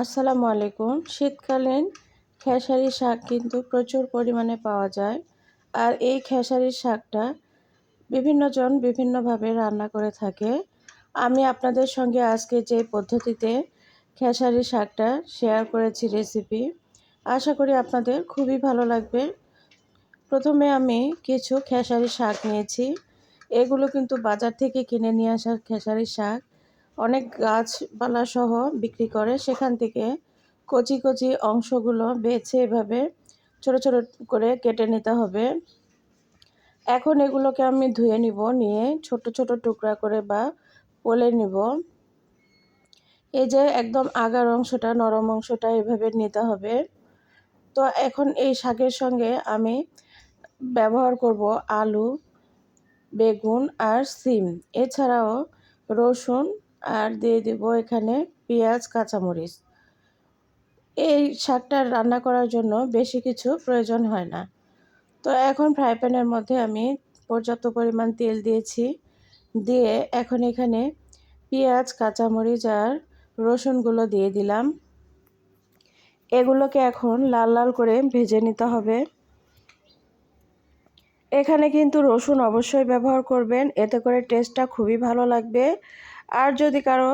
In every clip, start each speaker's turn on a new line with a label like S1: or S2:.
S1: আসসালামু আলাইকুম। শীতকালীন খেসারি শাক কিন্তু প্রচুর পরিমাণে পাওয়া যায়। আর এই খেসারির শাকটা বিভিন্নজন বিভিন্নভাবে রান্না করে থাকে। আমি আপনাদের সঙ্গে আজকে যে পদ্ধতিতে খেসারি শাকটা শেয়ার করেছি রেসিপি, আশা করি আপনাদের খুবই ভালো লাগবে। প্রথমে আমি কিছু খেসারি শাক নিয়েছি। এগুলো কিন্তু বাজার থেকে কিনে নিয়ে আসা খেসারি শাক। অনেক গাছপালা সহ বিক্রি করে, সেখান থেকে কচি কচি অংশগুলো বেছে এভাবে ছোট ছোট করে কেটে নিতে হবে। এখন এগুলোকে আমি ধুয়ে নিব, নিয়ে ছোট ছোট টুকরা করে বা পলে নিব। এই যে একদম আগার অংশটা, নরম অংশটা এভাবে নিতে হবে। তো এখন এই শাকের সঙ্গে আমি ব্যবহার করব আলু, বেগুন আর সিম। এছাড়াও রসুন আর দিয়ে দেব এখানে পেঁয়াজ, কাঁচামরিচ। এই শাকটা রান্না করার জন্য বেশি কিছু প্রয়োজন হয় না। তো এখন ফ্রাই প্যানের মধ্যে আমি পর্যাপ্ত পরিমাণ তেল দিয়েছি। দিয়ে এখন এখানে পেঁয়াজ, কাঁচামরিচ আর রসুনগুলো দিয়ে দিলাম। এগুলোকে এখন লাল লাল করে ভেজে নিতে হবে। এখানে কিন্তু রসুন অবশ্যই ব্যবহার করবেন। এতে করে টেস্টটা খুবই ভালো লাগবে। আর যদি কারও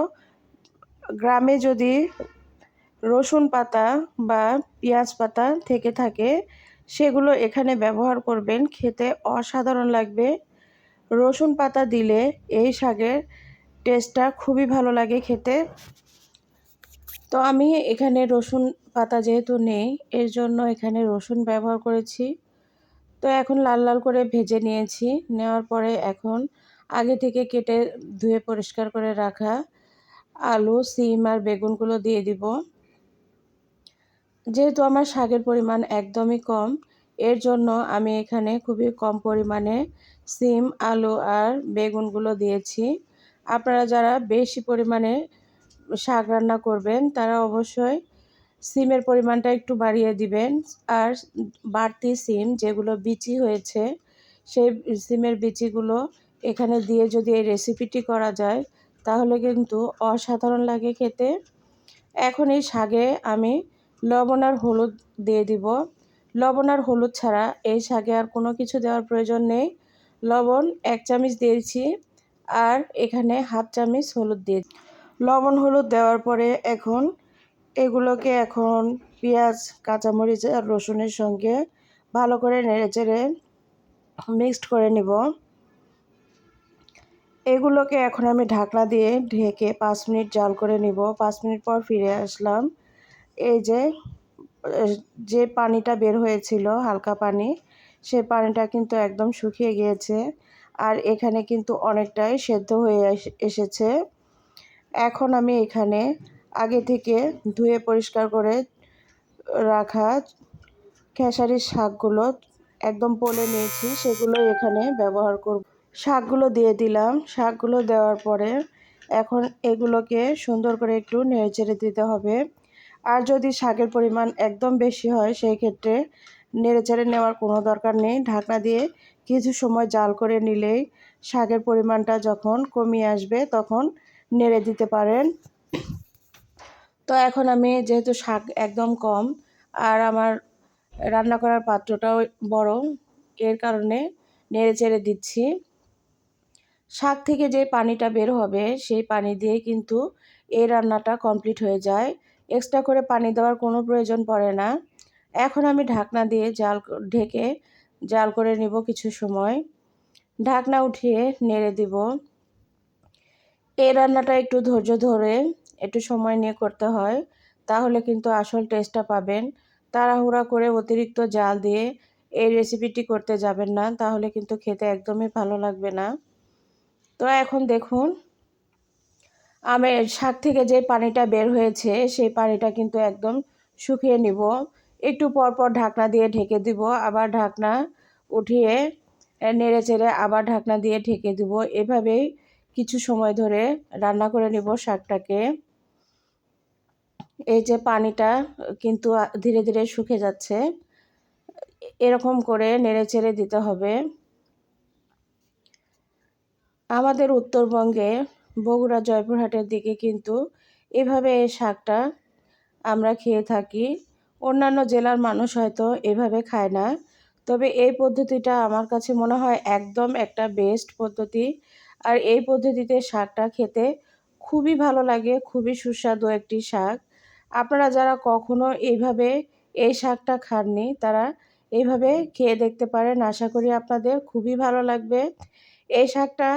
S1: গ্রামে যদি রসুন পাতা বা পেঁয়াজ পাতা থেকে থাকে, সেগুলো এখানে ব্যবহার করবেন। খেতে অসাধারণ লাগবে। রসুন পাতা দিলে এই শাকের টেস্টটা খুবই ভালো লাগে খেতে। তো আমি এখানে রসুন পাতা যেহেতু নেই, এর জন্য এখানে রসুন ব্যবহার করেছি। তো এখন লাল লাল করে ভেজে নিয়েছি। নেওয়ার পরে এখন আগে থেকে কেটে ধুয়ে পরিষ্কার করে রাখা আলু, সিম আর বেগুনগুলো দিয়ে দিব। যেহেতু আমার শাকের পরিমাণ একদমই কম, এর জন্য আমি এখানে খুবই কম পরিমাণে সিম, আলু আর বেগুনগুলো দিয়েছি। আপনারা যারা বেশি পরিমাণে শাক রান্না করবেন, তারা অবশ্যই সিমের পরিমাণটা একটু বাড়িয়ে দিবেন। আর বাড়তি সিম যেগুলো বিচি হয়েছে, সেই সিমের বিচিগুলো এখানে দিয়ে যদি এই রেসিপিটি করা যায়, তাহলে কিন্তু অসাধারণ লাগে খেতে। এখন এই শাকে আমি লবণ আর হলুদ দিয়ে দিব। লবণ আর হলুদ ছাড়া এই শাকে আর কোনো কিছু দেওয়ার প্রয়োজন নেই। লবণ এক চামচ দিয়েছি আর এখানে হাফ চামচ হলুদ দিয়ে লবণ হলুদ দেওয়ার পরে এখন এগুলোকে এখন পেঁয়াজ, কাঁচামরিচ আর রসুনের সঙ্গে ভালো করে নেড়ে চেড়ে মিক্সড করে নিব। এগুলোকে এখন আমি ঢাকনা দিয়ে ঢেকে পাঁচ মিনিট জাল করে নিব। পাঁচ মিনিট পর ফিরে আসলাম। এই যে যে পানিটা বের হয়েছিল, হালকা পানি, সে পানিটা কিন্তু একদম শুকিয়ে গিয়েছে আর এখানে কিন্তু অনেকটাই সেদ্ধ হয়ে এসেছে। এখন আমি এখানে আগে থেকে ধুয়ে পরিষ্কার করে রাখা খেসারির শাকগুলো একদম পলে নিয়েছি সেগুলো এখানে ব্যবহার করব। শাকগুলো দিয়ে দিলাম। শাকগুলো দেওয়ার পরে এখন এগুলোকে সুন্দর করে একটু নেড়ে চেড়ে দিতে হবে। আর যদি শাকের পরিমাণ একদম বেশি হয়, সেই ক্ষেত্রে নেড়ে চেড়ে নেওয়ার কোনো দরকার নেই। ঢাকনা দিয়ে কিছু সময় জাল করে নিলেই শাকের পরিমাণটা যখন কমিয়ে আসবে, তখন নেড়ে দিতে পারেন। তো এখন আমি যেহেতু শাক একদম কম আর আমার রান্না করার পাত্রটাও বড়, এর কারণে নেড়ে চেড়ে দিচ্ছি। শাক থেকে যে পানিটা বের হবে, সেই পানি দিয়ে কিন্তু এই রান্নাটা কমপ্লিট হয়ে যায়। এক্সট্রা করে পানি দেওয়ার কোনো প্রয়োজন পড়ে না। এখন আমি ঢাকনা দিয়ে জাল ঢেকে জাল করে নিব কিছু সময়। ঢাকনা উঠিয়ে নেড়ে দিব। এই রান্নাটা একটু ধৈর্য ধরে একটু সময় নিয়ে করতে হয়, তাহলে কিন্তু আসল টেস্টটা পাবেন। তাড়াহুড়া করে অতিরিক্ত জাল দিয়ে এই রেসিপিটি করতে যাবেন না, তাহলে কিন্তু খেতে একদমই ভালো লাগবে না। তো এখন দেখুন আমি শাক থেকে যে পানিটা বের হয়েছে, সেই পানিটা কিন্তু একদম শুকিয়ে নিব। একটু পর পর ঢাকনা দিয়ে ঢেকে দিব, আবার ঢাকনা উঠিয়ে নেড়ে চেড়ে আবার ঢাকনা দিয়ে ঢেকে দিব। এভাবেই কিছু সময় ধরে রান্না করে নিব শাকটাকে। এই যে পানিটা কিন্তু ধীরে ধীরে শুকে যাচ্ছে। এরকম করে নেড়ে চেড়ে দিতে হবে। আমাদের উত্তরবঙ্গে বগুড়া, জয়পুরহাটের দিকে কিন্তু এভাবে এই শাকটা আমরা খেয়ে থাকি। অন্যান্য জেলার মানুষ হয়তো এভাবে খায় না। তবে এই পদ্ধতিটা আমার কাছে মনে হয় একদম একটা বেস্ট পদ্ধতি। আর এই পদ্ধতিতে শাকটা খেতে খুবই ভালো লাগে, খুবই সুস্বাদু একটি শাক। আপনারা যারা কখনো এইভাবে এই শাকটা খাননি, তারা এইভাবে খেয়ে দেখতে পারেন। আশা করি আপনাদের খুবই ভালো লাগবে। এই শাকটা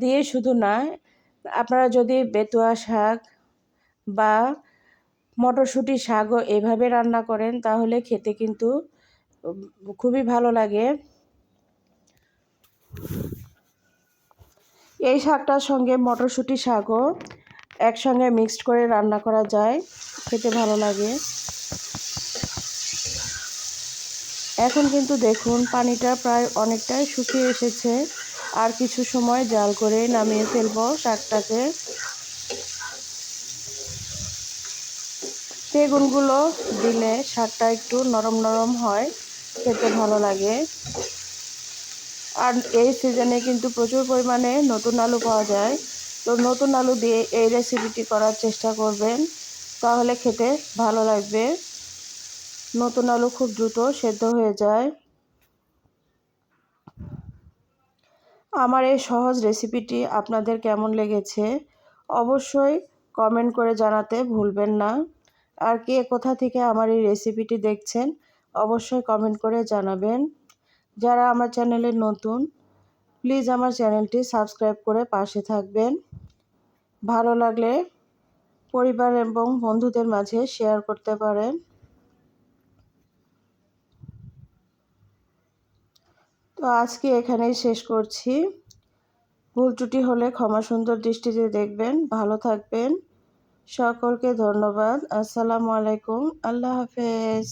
S1: দিয়ে শুধু না, আপনারা যদি বেতুয়া শাক বা মটরশুঁটি শাকও এভাবে রান্না করেন, তাহলে খেতে কিন্তু খুবই ভালো লাগে। এই শাকটার সঙ্গে মটরশুঁটি শাকও একসঙ্গে মিক্সড করে রান্না করা যায়, খেতে ভালো লাগে। এখন কিন্তু দেখুন, পানিটা প্রায় অনেকটাই শুকিয়ে এসেছে। আর কিছু সময় জাল করে নামিয়ে ফেলব শাকটাকে। বেগুনগুলো দিলে শাকটা একটু নরম নরম হয়, খেতে ভালো লাগে। আর এই সিজনে কিন্তু প্রচুর পরিমাণে নতুন আলু পাওয়া যায়। তো নতুন আলু দিয়ে এই রেসিপিটি করার চেষ্টা করবেন, তাহলে খেতে ভালো লাগবে। নতুন আলু খুব দ্রুত সেদ্ধ হয়ে যায়। আমার এই সহজ রেসিপিটি আপনাদের কেমন লেগেছে? অবশ্যই কমেন্ট করে জানাতে ভুলবেন না। আর কে কোথা থেকে আমার এই রেসিপিটি দেখছেন, অবশ্যই কমেন্ট করে জানাবেন। যারা আমার চ্যানেলে নতুন প্লিজ আমার চ্যানেলটি সাবস্ক্রাইব করে পাশে থাকবেন। ভালো লাগলে পরিবার এবং বন্ধুদের মাঝে শেয়ার করতে পারেন। তো আজকে এখানেই শেষ করছি। ভুল ত্রুটি হলে ক্ষমা সুন্দর দৃষ্টিতে দেখবেন, ভালো থাকবেন। সকলকে ধন্যবাদ। আসসালামু আলাইকুম। আল্লাহ হাফেজ।